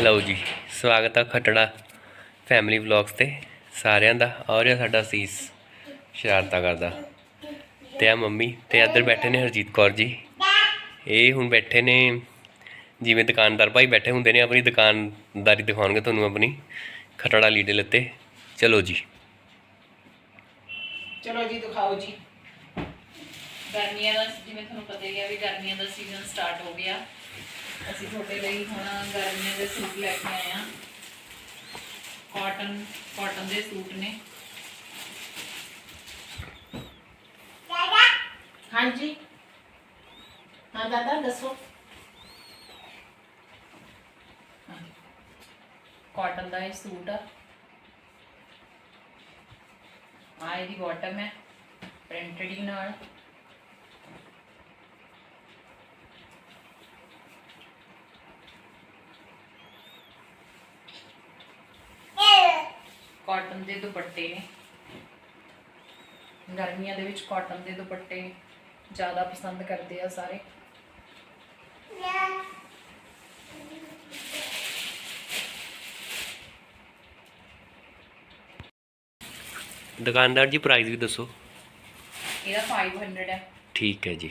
ਲਓ ਜੀ, ਸਵਾਗਤ ਆ ਖਟੜਾ ਫੈਮਿਲੀ ਵਲੌਗਸ ਤੇ ਸਾਰਿਆਂ ਦਾ, ਔਰ ਇਹ ਸਾਡਾ ਸੀਸ ਸ਼ਰਾਰਤਾਂ ਕਰਦਾ। ਤੇ ਆ ਮੰਮੀ ਤੇ ਇੱਧਰ ਬੈਠੇ ਨੇ ਹਰਜੀਤ ਕੌਰ ਜੀ। ਇਹ ਹੁਣ ਬੈਠੇ ਨੇ, ਜਿਵੇਂ ਦੁਕਾਨਦਾਰ ਭਾਈ ਬੈਠੇ ਹੁੰਦੇ ਨੇ, ਆਪਣੀ ਦੁਕਾਨਦਾਰੀ ਦਿਖਾਉਣਗੇ ਤੁਹਾਨੂੰ ਆਪਣੀ, ਖਟੜਾ ਲੀਡੇ ਲੱਤੇ ਚਲੋ ਜੀ। ਚਲੋ ਜੀ, ਦਿਖਾਓ ਜੀ। ਗਰਮੀਆਂ ਦਾ, ਜਿਵੇਂ ਤੁਹਾਨੂੰ ਪਤਾ ਹੀ ਆ ਵੀ ਗਰਮੀਆਂ ਦਾ ਸੀਜ਼ਨ ਸਟਾਰਟ ਹੋ ਗਿਆ। ਅਸੀਂ ਤੁਹਾਡੇ ਲਈ ਹੁਣ ਗਰਮੀਆਂ ਦੇ ਸੂਟ ਲੈ ਕੇ ਆਏ ਆ ਕਾਟਨ ਕਾਟਨ ਦੇ ਸੂਟ ਨੇ। ਹਾਂਜੀ। ਹਾਂ ਦਾਦਾ ਦੱਸੋ। ਕਾਟਨ ਦਾ ਇਹ ਸੂਟ ਆ। ਆ ਇਹਦੀ ਬਾਟਮ ਹੈ। ਪ੍ਰਿੰਟਡ ਹੀ ਨਾਲ। ਕਾਟਨ ਦੇ ਦੁਪੱਟੇ ਨੇ। ਗਰਮੀਆਂ ਦੇ ਵਿੱਚ ਕਾਟਨ ਦੇ ਦੁਪੱਟੇ ਜ਼ਿਆਦਾ ਪਸੰਦ ਕਰਦੇ ਆ ਸਾਰੇ। ਦੁਕਾਨਦਾਰ ਜੀ ਪ੍ਰਾਈਸ ਵੀ ਦੱਸੋ। ਇਹਦਾ 500 ਹੈ ਠੀਕ ਹੈ ਜੀ।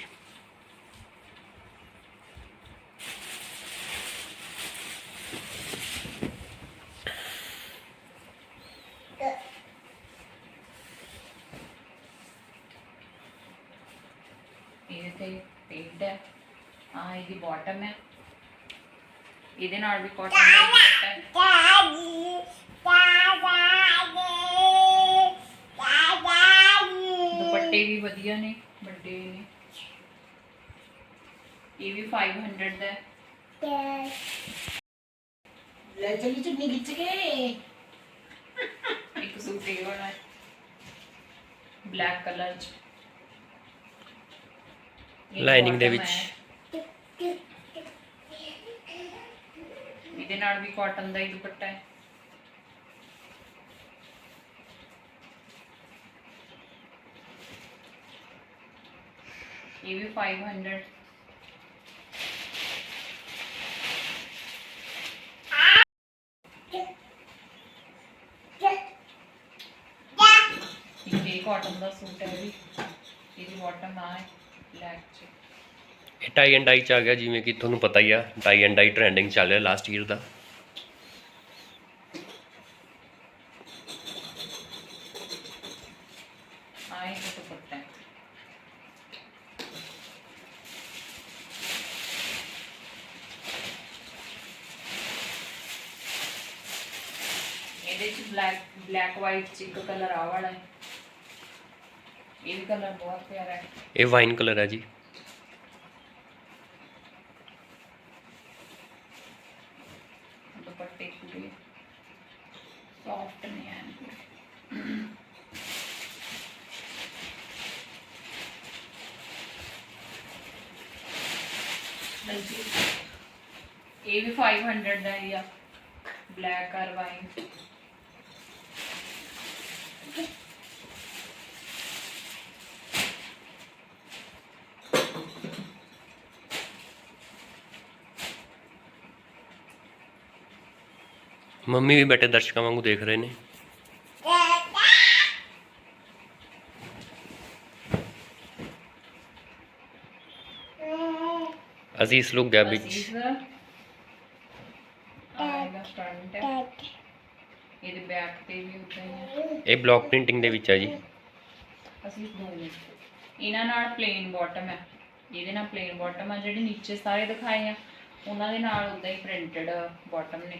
ਇਹਦੇ ਤੇ ਪੇਂਟ ਹੈ। ਆ ਇਹਦੀ ਬਾਟਮ ਹੈ। ਇਹਦੇ ਨਾਲ ਵੀ ਕਾਟਨ ਦਾ ਦੁਪੱਟਾ ਹੈ। ਦੁਪੱਟੇ ਵੀ ਵਧੀਆ ਨੇ ਵੱਡੇ ਨੇ। ਇਹ ਵੀ 500 ਦਾ ਹੈ। ਲੈ ਚਲੀ ਚੁੰਨੀ ਖਿੱਚ ਕੇ। ਇੱਕ ਸੂਟ ਇਹ ਵਾਲਾ ਹੈ। ਬਲੈਕ ਕਲਰ ਚ। Lining ਦੇ ਵਿੱਚ। ਹੈ। ਇਹਦੇ ਨਾਲ ਵੀ ਕਾਟਨ ਦਾ ਹੀ ਦੁਪੱਟਾ ਹੈ ਇਹ ਵੀ 500 ਇੱਕ ਇਹ ਕਾਟਨ ਦਾ ਸੂਟ ਹੈ ਵੀ ਇਹਦੀ ਬਾਟਮ ਆ ਬਲੈਕ ਚ ਇਹ ਟਾਈ ਐਂਡ ਡਾਈ ਚ ਆ ਗਿਆ, ਜਿਵੇਂ ਕਿ ਤੁਹਾਨੂੰ ਪਤਾ ਹੀ ਆ ਟਾਈ ਐਂਡ ਡਾਈ ਟ੍ਰੈਂਡਿੰਗ ਚੱਲ ਰਿਹਾ ਲਾਸਟ ਈਅਰ ਦਾ। ਆ ਇਹ ਦੁਪੱਟਾ ਹੈ ਇਹਦੇ ਚ ਬਲੈਕ ਬਲੈਕ ਵਾਈਟ ਚ ਇੱਕ ਕਲਰ ਆ ਵਾਲਾ ਹੈ। ਇਹ ਵੀ ਕਲਰ ਬਹੁਤ ਪਿਆਰਾ ਹੈ ਇਹ ਵਾਈਨ ਕਲਰ ਹੈ ਜੀ ਦੁਪੱਟੇ ਪੂਰੇ ਸੌਫਟ ਨੇ ਐਨ ਹਾਂਜੀ ਇਹ ਵੀ 500 ਦਾ ਹੀ ਆ ਬਲੈਕ ਮੰਮੀ ਵੀ ਬੈਠੇ ਦਰਸ਼ਕਾਂ ਵਾਂਗੂ ਦੇਖ ਰਹੇ ਨੇ। ਇਸ ਲੋਕ ਗੈਪ ਵਿੱਚ ਅਜ਼ੀਜ਼ ਆਏਗਾ ਫਰੰਟ ਹੈ। ਇਹਦੇ ਬੈਕ ਤੇ ਵੀ ਉਦਾਂ ਹੀ ਹੈ ਇਹ ਬਲੌਕ ਪ੍ਰਿੰਟਿੰਗ ਦੇ ਵਿੱਚ ਹੈ ਜੀ। ਅਸੀਂ ਇਹਨਾਂ ਨਾਲ ਪਲੇਨ ਬਾਟਮ ਹੈ। ਇਹਦੇ ਨਾਲ ਪਲੇਨ ਬਾਟਮ ਆ ਜਿਹੜੇ ਨੀਚੇ ਸਾਰੇ ਦਿਖਾਏ ਆ ਉਹਨਾਂ ਦੇ ਨਾਲ ਉਦਾਂ ਹੀ ਪ੍ਰਿੰਟਡ ਬਾਟਮ ਨੇ।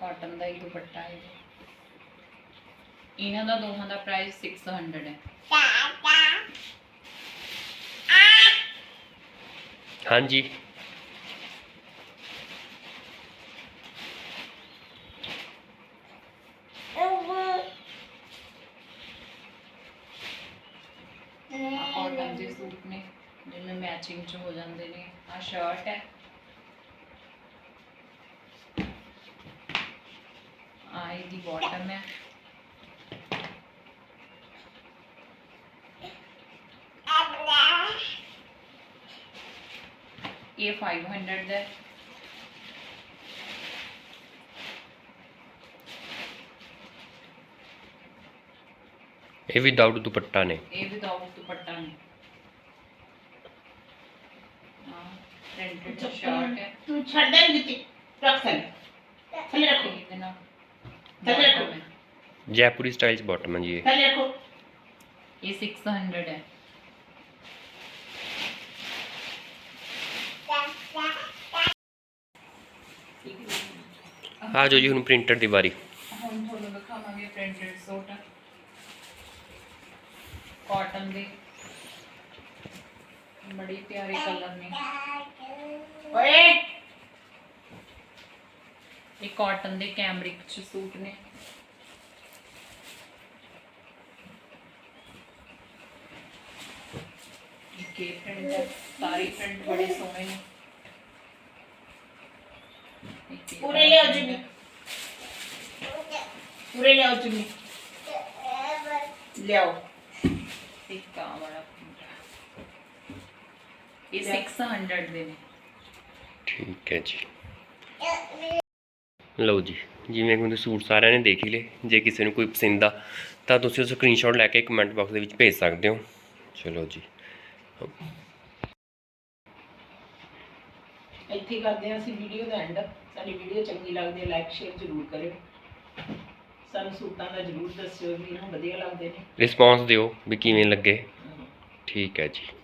ਕਾਟਨ ਦਾ ਹੀ ਦੁਪੱਟਾ ਹੈ। ਇਹਨਾਂ ਦਾ ਦੋਹਾਂ ਦਾ ਪ੍ਰਾਈਸ 600 ਹੈ। ਹਾਂਜੀ। ਮੈਚਿੰਗ ਚ ਹੋ ਜਾਂਦੇ ਨੇ। ਆ ਸ਼ਰਟ ਹੈ। ਆ ਇਹਦੀ ਬਾਟਮ ਹੈ। ਇਹ 500 ਦਾ ਹੈ। ਇਹ ਵਿਦਆਊਟ ਦੁਪੱਟਾ ਨੇ। ਇਹ ਵਿਦਆਊਟ ਦੁਪੱਟਾ ਨੇ ਹਾਂ ਪ੍ਰਿੰਟਡ ਸ਼ਰਟ ਹੈ ਤੂੰ ਛੱਡ ਦੇ ਦਿੱਤੀ। ਰੱਖ ਥੱਲੇ। ਥੱਲੇ ਰੱਖੋ। ਥੱਲੇ ਰੱਖੋ। ਜੈਪੁਰੀ ਸਟਾਈਲ ਚ ਬਾਟਮ ਹੈ ਜੀ ਇਹ। ਥੱਲੇ ਰੱਖੋ। ਇਹ 600 ਹੈ। ਆ ਜਾਓ ਜੀ ਹੁਣ ਪ੍ਰਿੰਟਰ ਦੀ ਵਾਰੀ। ਹੁਣ ਤੁਹਾਨੂੰ ਦਿਖਾਵਾਂਗੇ ਪ੍ਰਿੰਟਡ ਸੂਟ ਕਾਟਨ ਦੇ। ਬੜੀ ਪਿਆਰੇ ਕਲਰ ਨੇ। ਓਏ! ਇਹ ਕਾਟਨ ਦੇ ਕੈਮਰਿਕ ਚ ਸੂਟ ਨੇ। ਕੇ ਪ੍ਰਿੰਟ ਹੈ ਸਾਰੀ ਪ੍ਰਿੰਟ ਬੜੇ ਸੋਹਣੇ ਨੇ। ਪੂਰੇ ਲਿਆਓ print ਜੀ। ਹੈ। ਪੂਰੇ ਲਿਆਓ ਚੁੰਨੀ ਲਿਆਓ। ਇੱਕ ਆ ਵਾਲਾ। ਇਹ 600 ਦੇ ਨੇ। ਠੀਕ ਹੈ ਜੀ। ਲਓ ਜੀ ਜਿਵੇਂ ਕਿ ਤੁਸੀਂ ਸੂਟ ਸਾਰਿਆਂ ਨੇ ਦੇਖ ਹੀ ਲਏ ਜੇ ਕਿਸੇ ਨੂੰ ਕੋਈ ਪਸੰਦ ਆ ਤਾਂ ਤੁਸੀਂ ਉਹ ਸਕਰੀਨਸ਼ਾਟ ਲੈ ਕੇ ਕਮੈਂਟ ਬਾਕਸ ਦੇ ਵਿੱਚ ਭੇਜ ਸਕਦੇ ਹੋ। ਚਲੋ ਜੀ। ਇੱਥੇ ਕਰਦੇ ਹਾਂ ਅਸੀਂ ਵੀਡੀਓ ਦਾ ਐਂਡ ਸਾਡੀ ਵੀਡੀਓ ਚੰਗੀ ਲੱਗਦੀ ਹੈ ਲਾਈਕ ਸ਼ੇਅਰ ਜ਼ਰੂਰ ਕਰਿਓ। ਸਾਨੂੰ ਸੂਟਾਂ ਦਾ ਜ਼ਰੂਰ ਦੱਸਿਓ ਵੀ ਇਹਨਾਂ ਵਧੀਆ ਲੱਗਦੇ ਨੇ। ਰਿਸਪੌਂਸ ਦਿਓ ਵੀ ਕਿਵੇਂ ਲੱਗੇ। ਠੀਕ ਹੈ ਜੀ।